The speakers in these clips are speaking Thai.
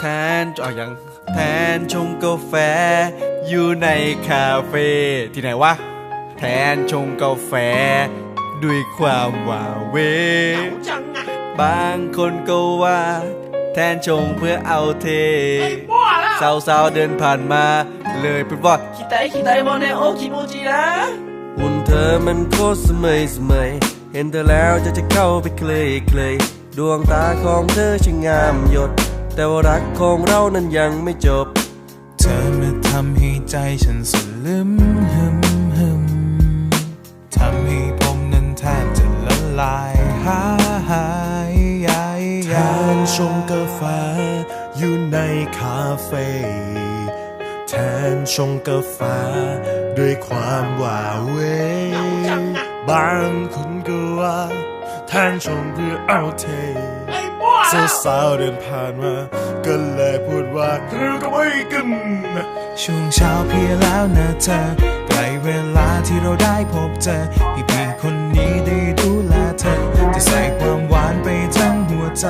แทนเอาอย่างแทนชงกาแฟ อยู่ในคาเฟ่ที่ไหนวะ แทนชงกาแฟ ด้วยความว่าเหวจังอะบางคนก็ว่า แทนชงเพื่อเอาเทมั่วแล้วสาวๆเดินผ่านมา เลยพูดว่าคิดไตคิดไตโมเนโอคิโมจินะหุ่นเธอมันโคตรสมัยสมัยเห็นเธอแล้วจะจะเข้าไปเคลยเคลยดวงตาของเธอช่างงามหยด แต่ว่ารักของเรานั้นยังไม่จบ เธอมาทำให้ใจฉันสลึมหึมหึมทำให้ผมนั้นแทบจะละลายหายยายแทานชงกาแฟอยู่ในคาเฟ่แทนชงกาแฟด้วยความว่าเวบางคนก็ว่าแทนชงเพื่อเอาเทไอ้มั่วแล้ว สาวๆเดินผ่านมาก็เลยพูดว่าเธอก็ไม่กันช่วงเช้าเพียแล้วนะเธอใกล้เวลาที่เราได้พบเจอให้พี่คนนี้ได้ดูแลเธอ จะใส่ความหวานไปทั้งหัวใจ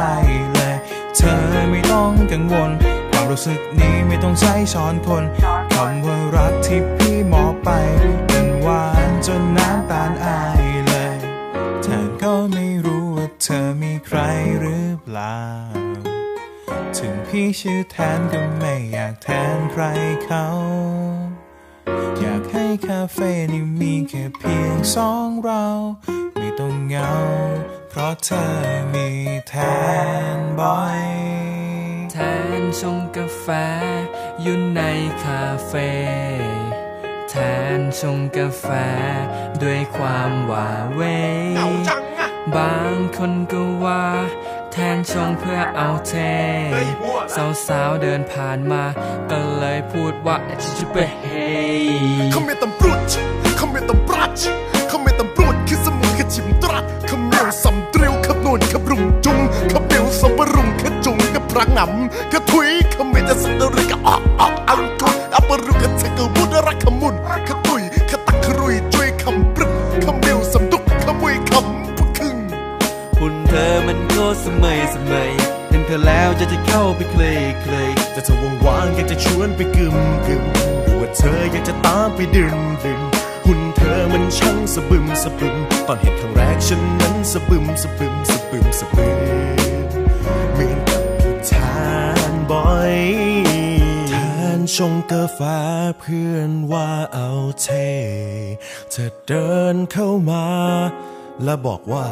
เลย เธอไม่ต้องกังวล ความรู้สึกนี้ไม่ต้องใช้ช้อนคนคำว่ารักที่พี่มอบไป ปล่า ถึงพี่ชื่อแทนก็ไม่อยากแทนใครเขา อยากให้คาเฟ่นี้มีแค่เพียงสองเรา ไม่ต้องเหงา เพราะเธอมีแทนบอยแทนชงกาแฟอยู่ในคาเฟ่แทนชงกาแฟ ด้วยความว่าเหวเหงาจังอะบางคนก็ว่าแทนชงเพื่อเอาเทเฮ้ยมั่วสาวๆเดินผ่านมา ก็เลยพูดว่าจะจะไปเฮเขาไม่ตำปรุดเขาไม่ตำปรัดเขาไม่ตำปรุดคือสมุนขจิมตรัดขมเมียวสำเตรียวขบนวนขบรุงจุงขบเปียวสมบรุงขจุงกับพระงำกระทุยเขาไม่จะสักอะไรก็ออกออกอังกุ สมัยเห็นเธอแล้วจะจะเข้าไปเคลยเคลยแต่เธอว่างๆอยากจะชวนไปกึมกึมหรือว่าเธออยากจะตามไปดื่มดื่มหุ่นเธอมันช่างสะบึมสะบึมตอนเห็นครั้งแรกฉันนั้นสะบึมสะบึมสะบึมสะบึมเหมือนกับพี่แทนบอยแทนชงกาแฟเพื่อนว่าเอาเท เธอเดินเข้ามา และบอกว่า